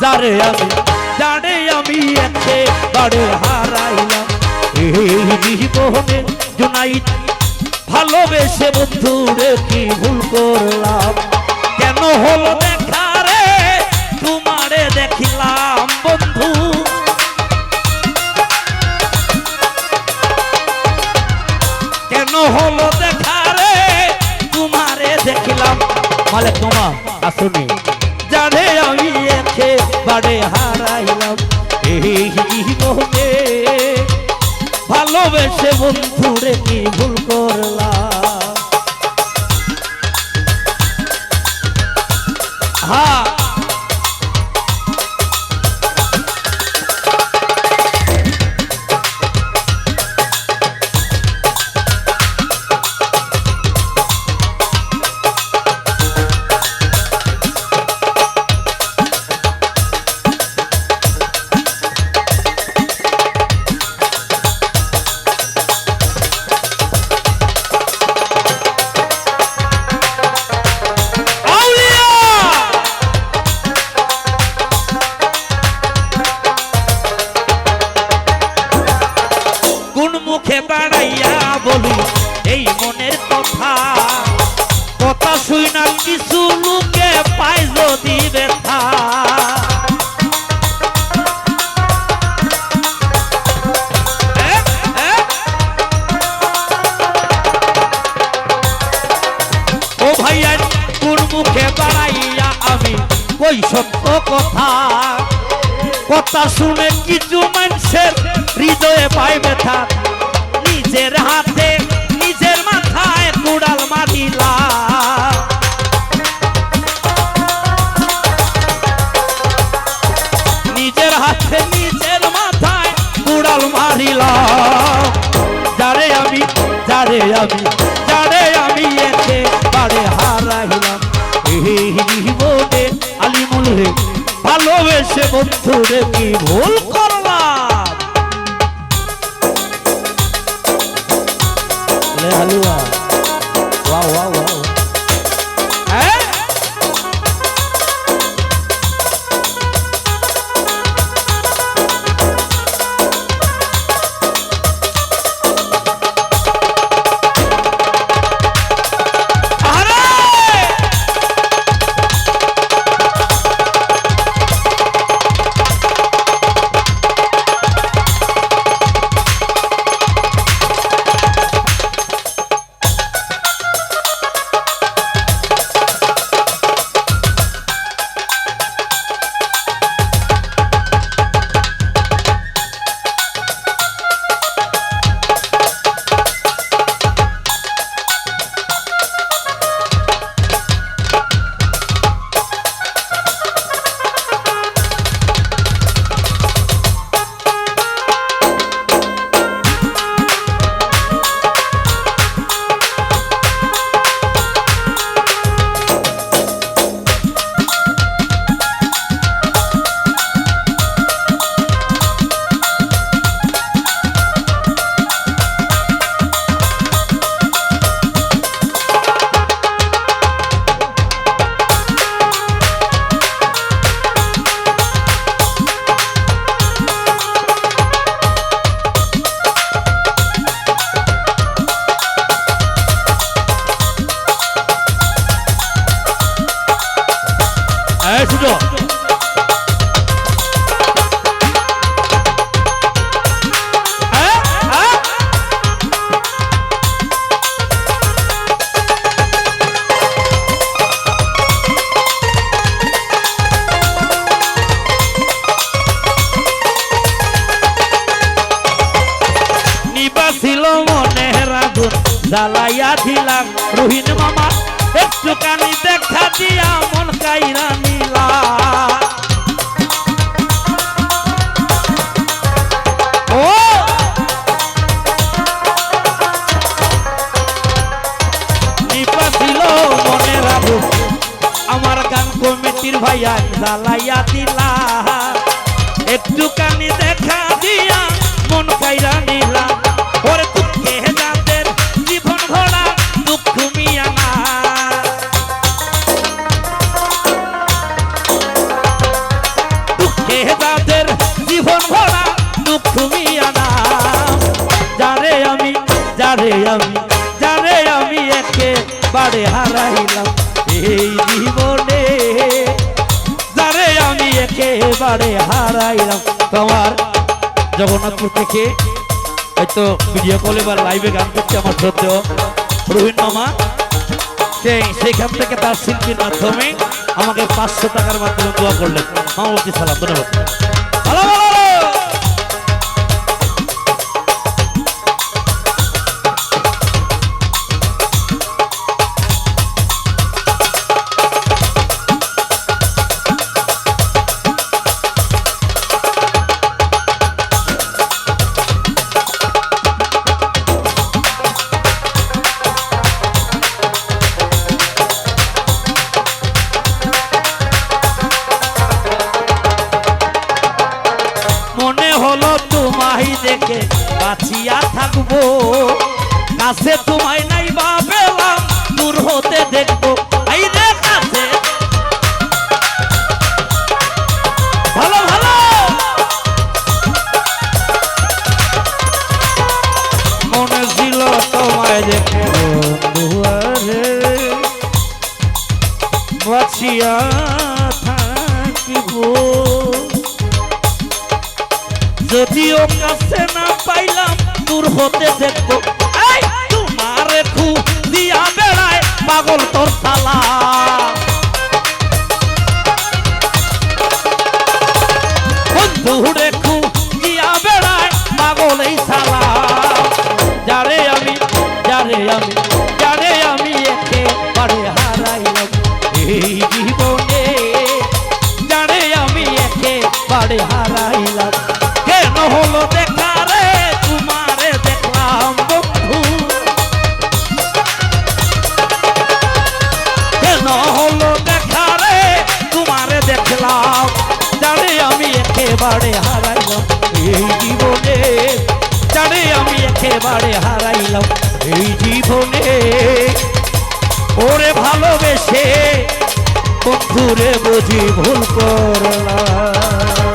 যারে আমি, জানে আমি একেবারে হারাইলাম। এই জীবনে জুনাইদ ভালোবেসে বন্ধুরে কি ভুল করলাম? কেন হলো দেখা রে? তোমারে দেখিলাম বন্ধু। কেন হলো দেখা রে? তোমারে দেখিলাম। মালে তোমা, আসুনি। একেবারে হারাইলাম। এই মনে ভালোবেসে বন্ধুরে কি ভুল করলাম? হ্যাঁ মুখে দাঁড়াইয়া আমি। কই সত্য কথা কথা শুনে কিছু মানুষের হৃদয়ে পাই ব্যথা। নিজের হাতে, নিজের মাথায় কুড়াল মারিলা ভালোবেসে বন্ধুরে কি ভুল এই? হ্যাঁ? নিবাসিল মনের আগুন জ্বালাইয়া দিলাম রোহিণ মামা একটুখানি দেখা দিয়া মন কাইরা নিলা। আমার গান কমিটির ভাইয়া জ্বালাইয়া দিলা। একটুখানি দেখা দিয়া মন কাইরা নিলা। যারে আমি যারে আমি একেবারে হারাইলাম এই জীবনে। যারে আমি একেবারে হারাইলাম। তোমার জগন্নাথপুর থেকে হয়তো ভিডিও কলে বা লাইভে গান করছে আমার সত্য রোহিত মামা। সেই, সেইখান থেকে তার শিল্পীর মাধ্যমে আমাকে পাঁচশো টাকার মাধ্যমে দোয়া করলেন। মামা সালাম, ধন্যবাদ। বাঁচিয়া থাকব। কাছে তোমায় নাই বা পেলাম দূর হতে দেখব। মনে তোমায় দেখে বাঁচিয়া কাছে না পাইলাম, দূর হতে দেখব। তোমারে খুব দিয়া বেড়ায় পাগল তোর সালা যারে আমি যারে আমি যারে আমি একেবারে হারাইলাম এই আমি একেবারে হারাইলাম, কেন হলো দেখা একেবারে হারাইলাম এই জীবনে। ওরে ভালোবেসে বন্ধুরে বুঝি ভুল করলাম।